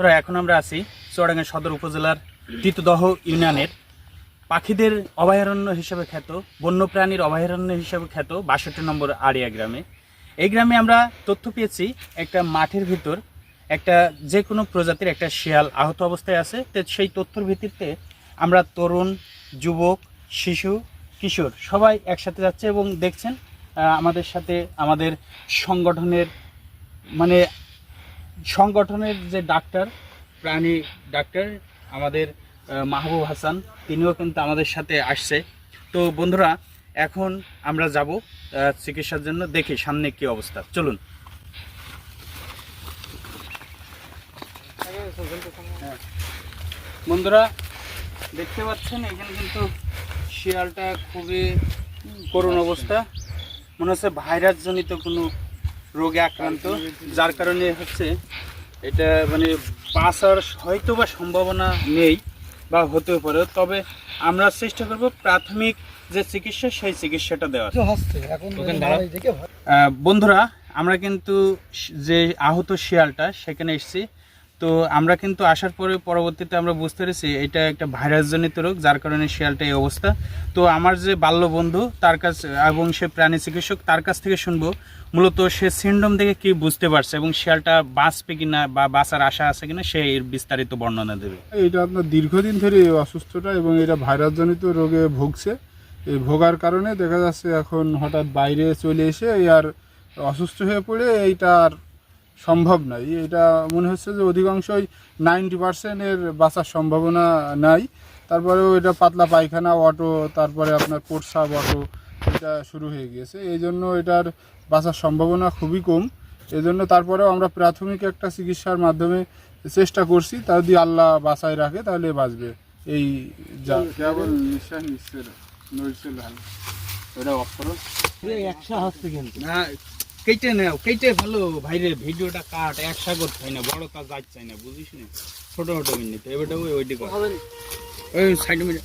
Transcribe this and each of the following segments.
ধরো এখন আমরা আছি চুয়াডাঙ্গা সদর উপজেলার তিতদহ ইউনিয়নের। পাখিদের অভয়ারণ্য হিসেবে খ্যাত, বন্যপ্রাণীর অভয়ারণ্য হিসেবে খ্যাত বাষট্টি নম্বর আড়িয়া গ্রামে। এই গ্রামে আমরা তথ্য পেয়েছি, একটা মাঠের ভিতর একটা যে কোনো প্রজাতির একটা শিয়াল আহত অবস্থায় আছে। তো সেই তথ্যর ভিত্তিতে আমরা তরুণ, যুবক, শিশু, কিশোর সবাই একসাথে যাচ্ছে এবং দেখছেন আমাদের সাথে আমাদের সংগঠনের মানে সংগঠনের যে ডাক্তার, প্রাণী ডাক্তার আমাদের মাহবুব হাসান, তিনিও কিন্তু আমাদের সাথে আসছে। তো বন্ধুরা, এখন আমরা যাব চিকিৎসার জন্য। দেখি সামনে কি অবস্থা। চলুন। হ্যাঁ। বন্ধুরা, দেখতে পাচ্ছেন, এখানে কিন্তু শিয়ালটা খুবই করুণ অবস্থা। মনে হচ্ছে ভাইরাসজনিত কোনো রোগে আক্রান্ত যার কারণে হচ্ছে এটা মানে বাঁচার হয়তো বা সম্ভাবনা নেই বা হতে পারে। তবে আমরা চেষ্টা করব প্রাথমিক যে চিকিৎসা সেই চিকিৎসাটা দেওয়ার। বন্ধুরা আমরা কিন্তু যে আহত শিয়ালটা সেখানে এসেছি। তো আমরা কিন্তু আসার পরে পরবর্তীতে আমরা বুঝতে পেরেছি এটা একটা ভাইরাসজনিত রোগ, যার কারণে শিয়ালটা এই অবস্থা। তো আমার যে বাল্য বন্ধু, তার কাছ, এবং সে প্রাণী চিকিৎসক, তার কাছ থেকে শুনব। মূলত সে সিন্ডম থেকে কি বুঝতে পারছে এবং শিয়ালটা বাঁচবে কিনা বা বাঁচার আশা আছে কিনা, সে এর বিস্তারিত বর্ণনা দেবে। এটা আপনার দীর্ঘদিন ধরে এই অসুস্থটা এবং এটা ভাইরাসজনিত রোগে ভুগছে। এই ভোগার কারণে দেখা যাচ্ছে এখন হঠাৎ বাইরে চলে এসে আর অসুস্থ হয়ে পড়ে এইটা আর সম্ভব নাই। এটা মনে হচ্ছে যে অধিকাংশই নাইনটি পার্সেন্টের বাঁচার সম্ভাবনা নাই। তারপরেও এটা পাতলা পায়খানা অটো তারপরে আপনার প্রস্রাব অটো এটা শুরু হয়ে গিয়েছে। এই জন্য এটার বাঁচার সম্ভাবনা খুবই কম। এই জন্য তারপরেও আমরা প্রাথমিক একটা চিকিৎসার মাধ্যমে চেষ্টা করছি। তা যদি আল্লাহ বাঁচায় রাখে তাহলে বাঁচবে। এই যা কেবল নিঃশ্বাস ওটা অফ করো একশো হচ্ছে কিন্তু। না কেটে নাও কেটে ভালো ভাইরে ভিডিওটা কাট একসা করতে হয় না বড় কাজ যাচ্ছে না বুঝিস না? ছোট ছোট মিনিট এবারটা ওই ওইটি কর। ওই সাইড মিনিট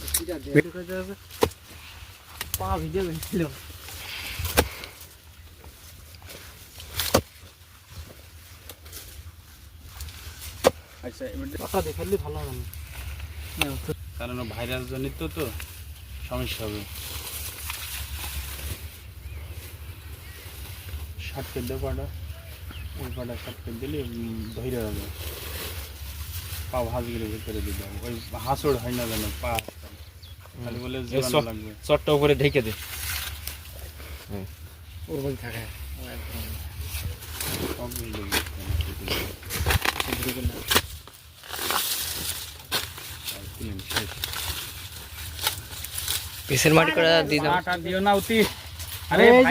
পা ভিডিও বেরিয়েছিল আচ্ছা এবারটা কথা দেখালে ভালো হবে না। কারণ ভাইরাস জনিত তো সমস্যা হবে। শার্ট করে দেবো পাটা ওই পাটা শার্ট করে দিলে উম, ধৈর্য হবে পা ভাজগুলো ভিতরে দিতে হবে ওই হাঁসড় হয় না যেন পা খালি বলে জীবাণু লাগবে চটটা উপরে ঢেকে দে ওর বই থাকে সব মিলে শেষ পিসের মাটি করে দিয়ে দাও আটা দিও না অতি আরে এই